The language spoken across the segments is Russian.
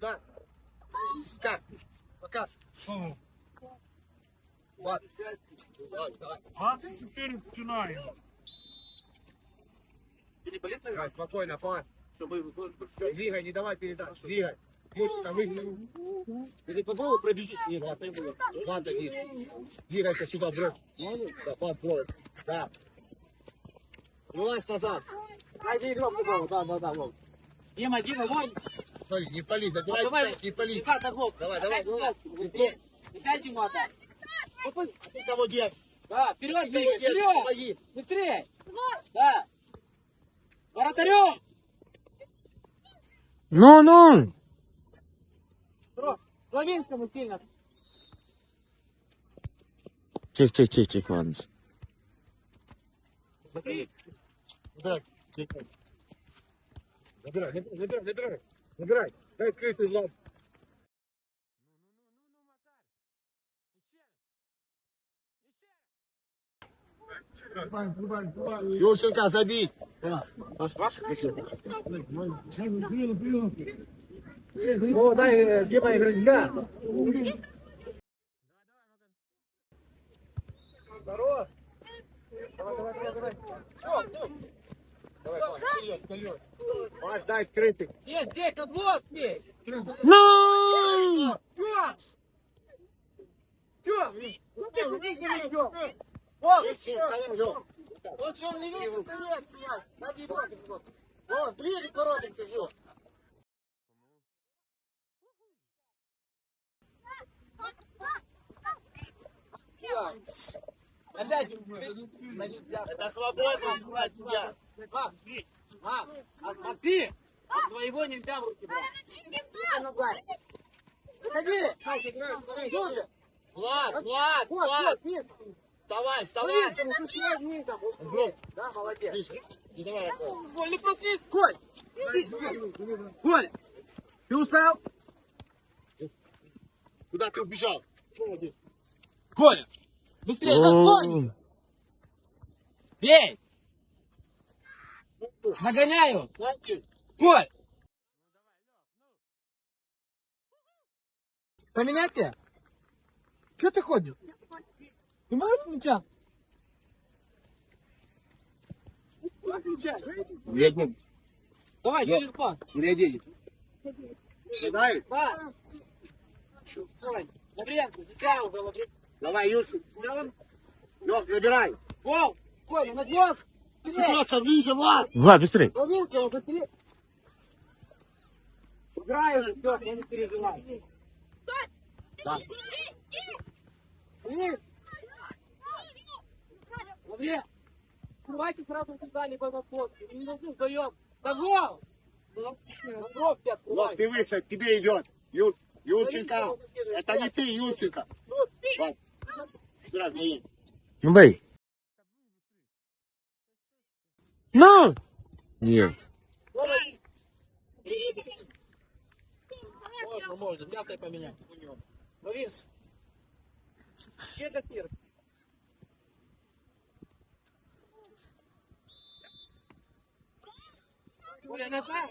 Да. Как? Пока. Ладно, давай, давай. 24 починаємо. Ты не болит играть? Спокойно, пар. Чтобы двигай, не давай передач. Двигай. Мышца выгни. Или попробуй пробежись. Не, ладно, было. Ладно, двигай. Двигайся сюда, брат. Да, пар, брат. Да. Вылазь назад. Найди игрок другого. Да, да, да, вот. Дима, Дима, вон! Смотри, не пали, забирай, Давай. не пали. Блок. Давай, давай, давай. Дай, Дима. Опа. Ты кого держишь? Да, вперед, вперед! помоги. Быстрее! Да! Воротарю! Ну, ну. Славинскому сильно! Тихо, тихо, тихо, тихо, ладно. Забирай. Забирай, забирай, забирай. Забирай. Дай открытый лад. Юрченко, забей. О, дай, Дима, играть, да. Здорово. Давай, давай, давай, давай. Давай, давай, вперед, вперед. Паш, дай скрытый. Есть, здесь, вот, вот, здесь! Ну! Все! Все! Ну ты же видишь, идем! Вот, все. Вот что он не видит, чувак! Надо его, надо его. Вон, ближе к воротам чужого. Опять нельзя. Это свободно, брать тебя. Мам, мам, а, а ты от твоего нельзя в руки брать. Заходи! Тоже. Влад, Влад, Влад. Вставай, вставай. Блин, Да, молодец. ближе. Не давай рукой. Коль, не проснись, Коль! Коль, ты устал? Куда ты убежал? Коля, быстрее, догонь! Бей! Нагоняю! Коль! Поменять тебя? Че ты ходишь? Ты можешь включать? Ледник. Давай, Нет. через пас. Ледник. Дай. Да. Давай, Лавренко, затягивай, да, Лавренко. Давай, Юсик. Лёх, забирай. Гол! Коля, на блок! Ситуация ближе, Влад. Влад, быстрей. Лавренко, он быстрее. Играй уже, Петр, я не переживай. Да. Лавренко, давайте сразу сюда, либо на блок. Не нужны вдвоем. Да гол! Ты выше, тебе идет. Ю, Юрченко. Это не ты, Юрченко. Влад. Ну, бей. Ну! Нет. Можно, можно, мясо поменять. Ловись. Где допир? Оля, назад.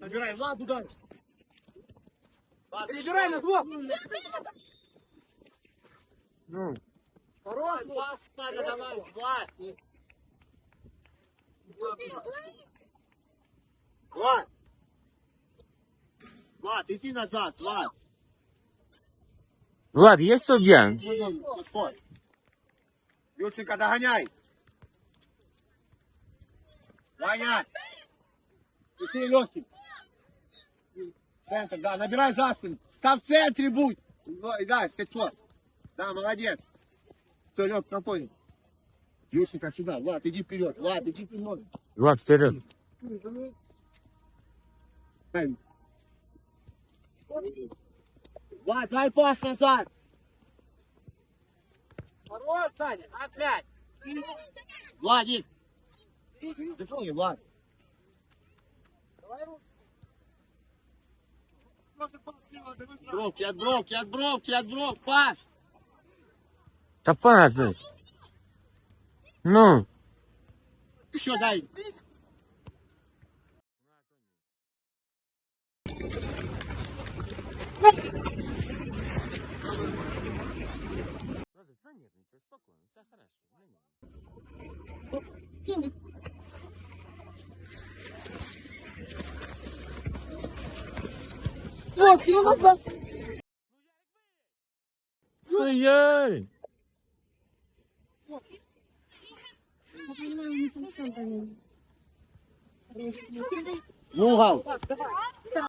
Набирай, Влад, удар. Влад, Перебирай на двух. Ну. Хорош, пас надо давай, Влад. Влад. Влад, иди назад, Влад. Влад, есть судья? Господь. Юрченко, догоняй. Ваня. Быстрее легкий. Центр, да, набирай за спину. Там в центре будь. Ой, Да, скачок. Да, молодец. Все, Лег, на понял. Юрченко сюда. Влад, иди вперед. Влад, иди вперед. Влад, вперед. Влад, дай пас назад. Хорош, Саня, опять. Владик. Ты Влад. Давай руку. Бровки, от бровки, от бровки, от бровки, пас! Та пас дать. Ну, Еще дай. Ай-яй. Я понимаю, не совсем понимаю. В угол. Так, давай.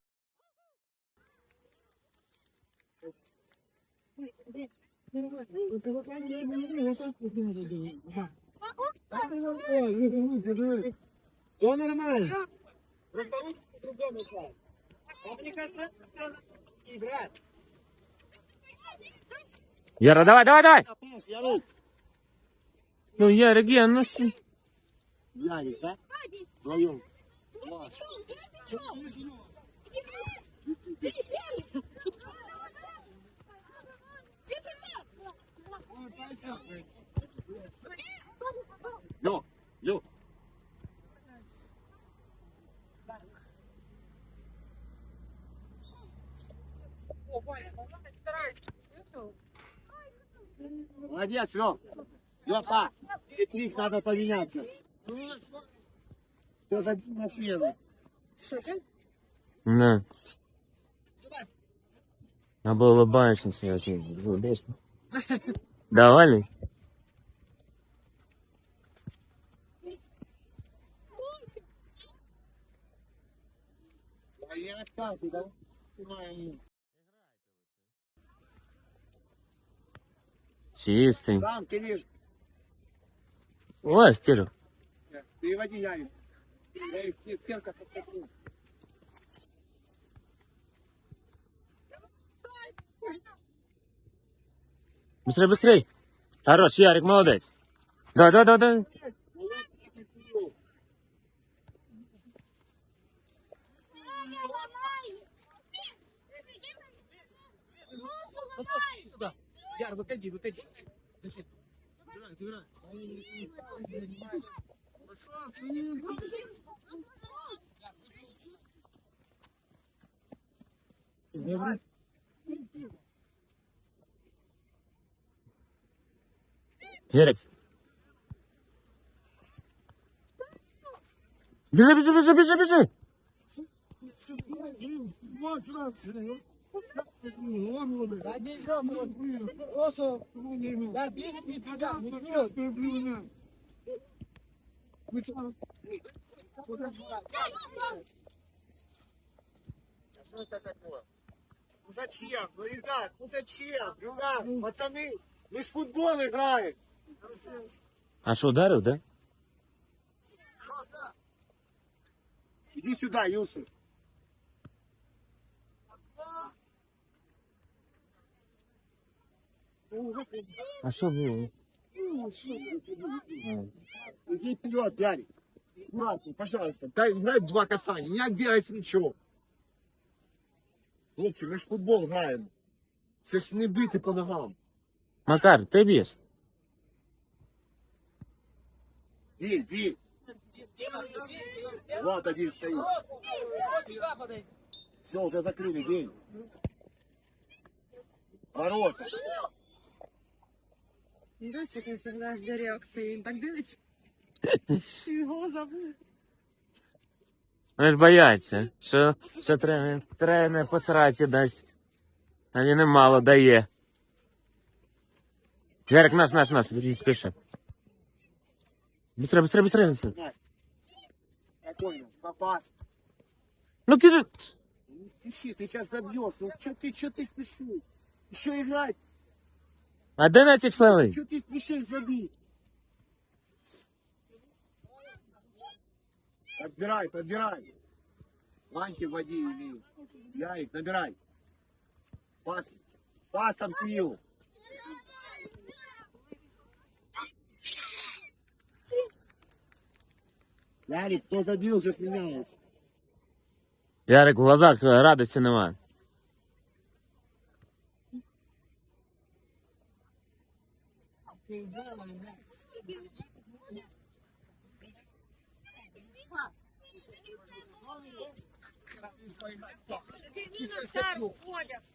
Все нормально. Яра, давай, давай, давай. Ну, Ярик, я, ну. Ярик, да? Вдвоем. Класс. Надо старайся. Слышал? Молодец, Лёх. Лёха, трик надо поменяться. Кто за на смену? На. Або улыбаешься, связь. Улыбаешься. Давай. Я как, да? Понимаю. Чистый. Там, Кирилл, Ой, Кирю. переводи Ярик. Ярик, стенка подскочила. Быстрей, быстрей. Хорош, Ярик, молодец. Да, да, да, да. Яр, выходи, выходи. Забирай, забирай. Не да, бегать не бегать, не бегать. Что это такое? Ну зачем? Ну, ребят, ну зачем? Ребят, пацаны, мы ж в футбол играем. А что, ударил, да? Иди сюда, Юсuf. А что было? Иди вперед, Ярик. Аккуратно, пожалуйста. Дай, дай два касания. Не отбирай с мячом. Хлопці, ми ж футбол граємо. Це ж не бити по ногам. Макар, ты бьешь. Бій, бій. Вот один стоит. Все, уже закрыли, бей. Ворота. Дочь, как всегда, жду реакции. Так дивись. Його забув. Вони ж бояться, що, що тренер, тренер по сраці дасть. А він їм мало дає. Ярик, наш, наш, наш, іди спіши. Быстрее, быстрее, быстрее, быстрее. Я понял, попас. Ну ты Не спеши, ты сейчас забьешь. Ну что ты, что ты спешишь? Еще играть. 11 хвилин. Что ты спешишь забить? Подбирай, подбирай. Ваньки води Ярик, набирай. Пас. Пасом пил. Ярик, кто забил, уже сменяется. Ярик, в глазах радости нема.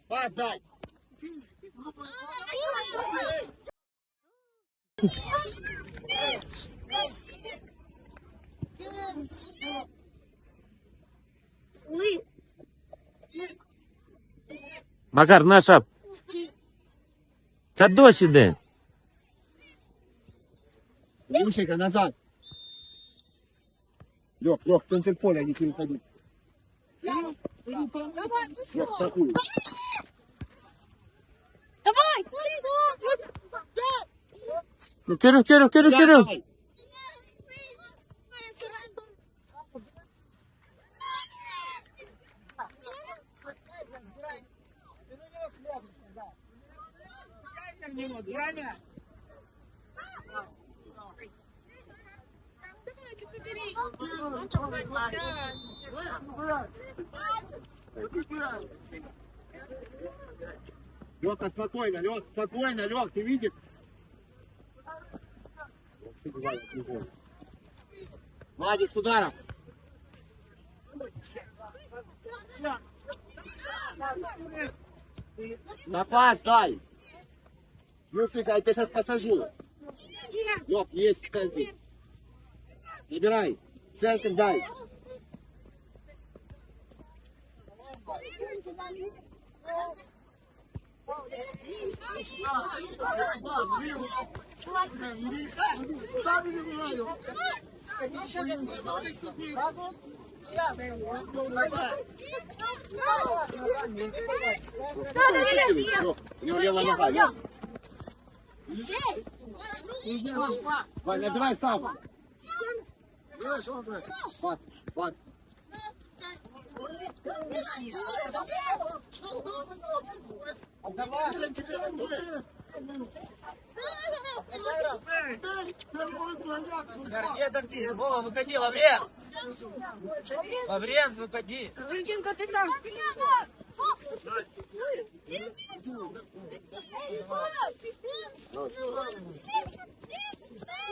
Подай! Макар, наша. Та дощ іде. Лешенька, назад. Лех, Лех, в центр поля, не переходи. Лех, такую. Ну, Кирил, Кирил, Кирил, Я Кирил. давай. Лёха, спокойно, Лёх, спокойно, Лёх, ты видишь? Владик с ударом. На пас дай. Люсика, я тебя сейчас посажу. Лёх, есть в центре. Набирай. Центр дай. У него левая нога. Лёх. Вань, набирай сам. Вот, вот. Вова, выходи, Лаврен! Лаврен, выходи! Рученко, ти сам.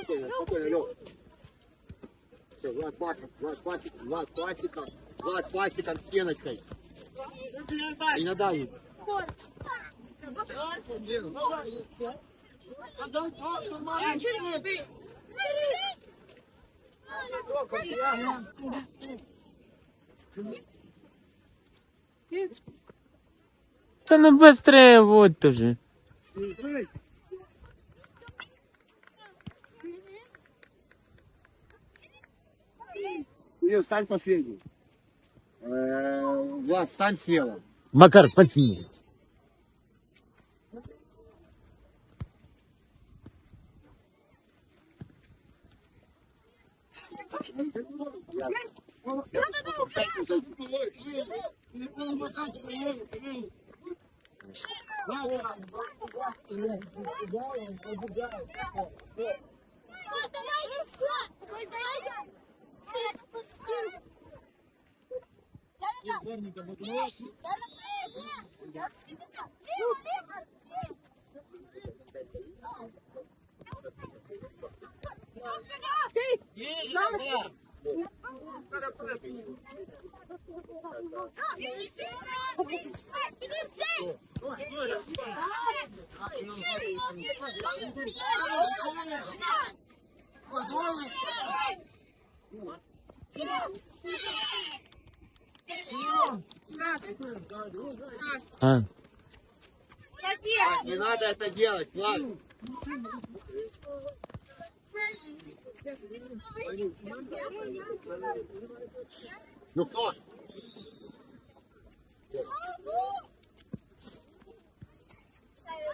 Спокойно, спокойно, Лёх. Все, Влад пасик, Влад пасик, Влад пасиком, Влад пасиком стеночкой. И надавит. Та не быстрее, вот тоже. Нет, стань последний. Э, Влад, стань слева. Макар, потяни. Зайди, зайди. А, Не надо это делать, Влад. Ну кто? Лен, так. И. И. У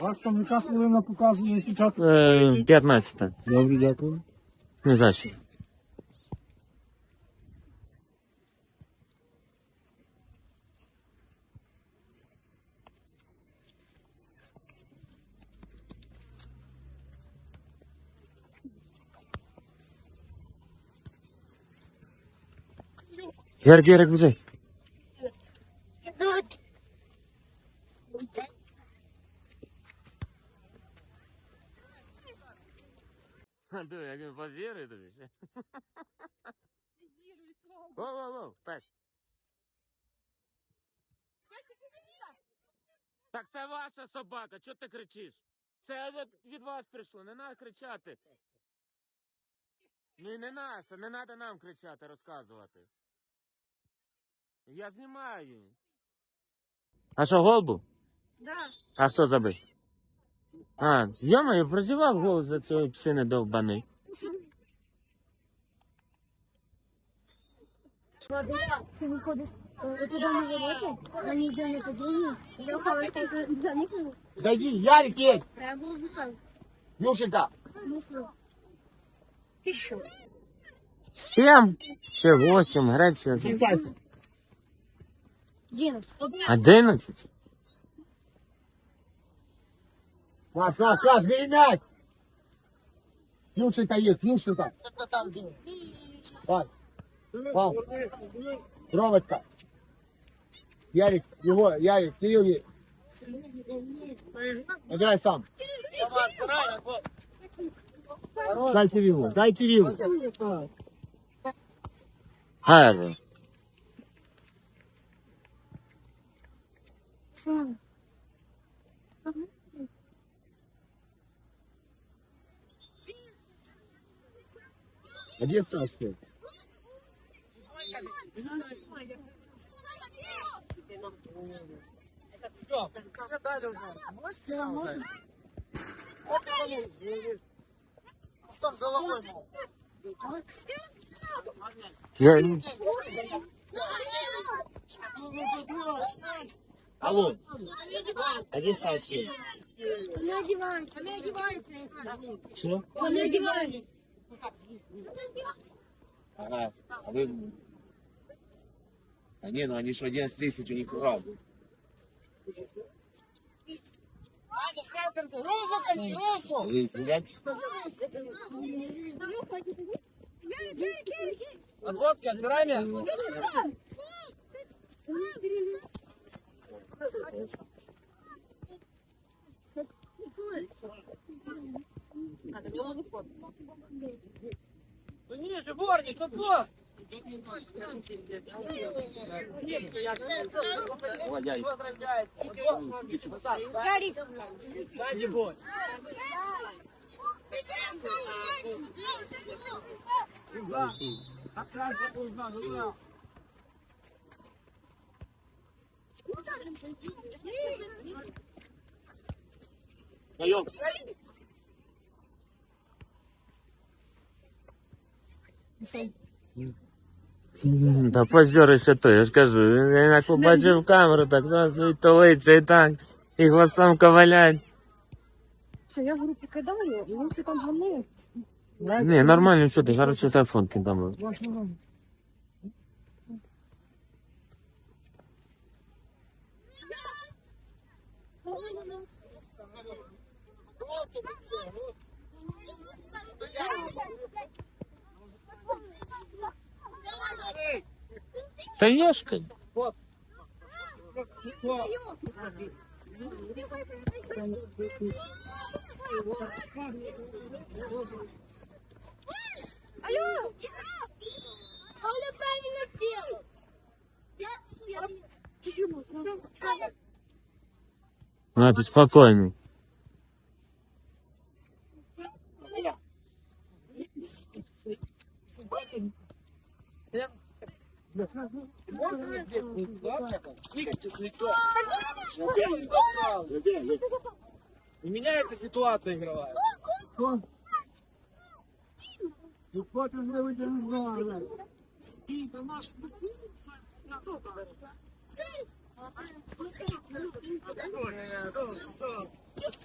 вас там яка хвилина показує 60. е, 15. Добре, дякую. Не за що. Герик, Герик, біжи. Диви, як він позірує тобі ще. Воу, воу, воу, пес. Так це ваша собака, чого ти кричиш? Це від вас прийшло, не треба кричати. Ну і не наша, не треба нам кричати, розказувати. Я знімаю. А що, голбу? Да. А хто забив? А, я прозівав гол за цього псини довбаний. Ти виходиш е, туди на вороті, на Ярик есть! Я. Ну сюда! Ну що? Ти що? Сім чи 11. 11? Раз, раз, раз, бери мяч. Юшенька есть, Юшенька. Пас. Пас. Ромочка. Ярик, его, Ярик, Кирилл есть. Играй сам. Дай Кириллу, дай Кириллу. Хайрин. Гарно. Сам. А где Стас? Я... Алло. А где Стас? Не одевайся. Вони одіваються. Что? Не одевайся. Ага. А вы... А не, ну они же 11 тысяч у них урал. Вы гулять? Отводки, отбирай меня. Ну не, же борник? Давай, Ярик. Гарик. Сзади бой. Даем. Та позори ще то, я ж кажу, я як побачив камеру, так зразу і то лиця, і так, і хвостом ковалять. Це я говорю, покидаю, і він все там гамує. Ні, нормально, що ти, хороший телефон кидав. Та єшка. Алло! Алло, правильно сел! А, ти спокійний. У меня эта ситуация игровая. Ну, потім не видержали.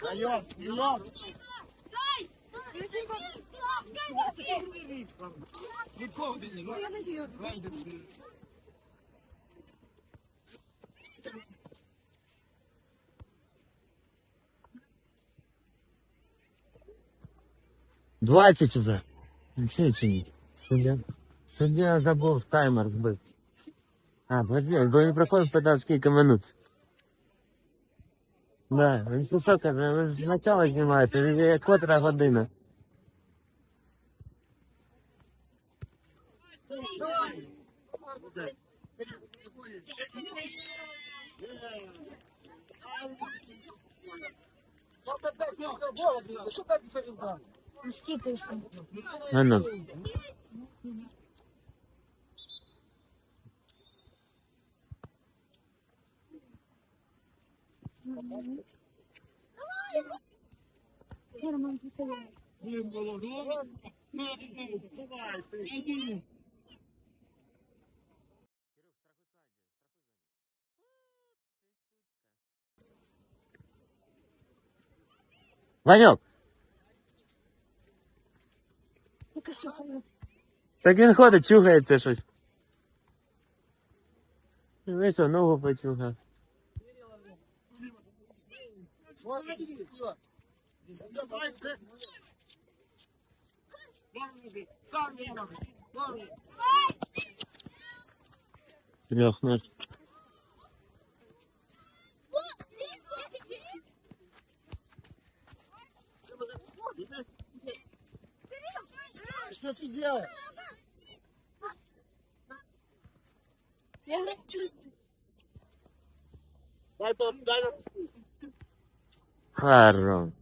Даем, даем. Двадцять уже. Нічого чи ні? Суддя. Суддя забув таймер збив. А, подожди, бо він приходив, питав, скільки минут. Да, він все що каже, ви ж спочатку знімаєте, він є котра година. Що так все там? Скільки ж там? А ну. Герман, ти коли? Ваньок, Тільки що коли? так він ходить, чухається щось. Вийшов, ногу почухав. Лех, наш. Что ты делаешь? Я не чую. Дай, пап, дай нам. Хорош.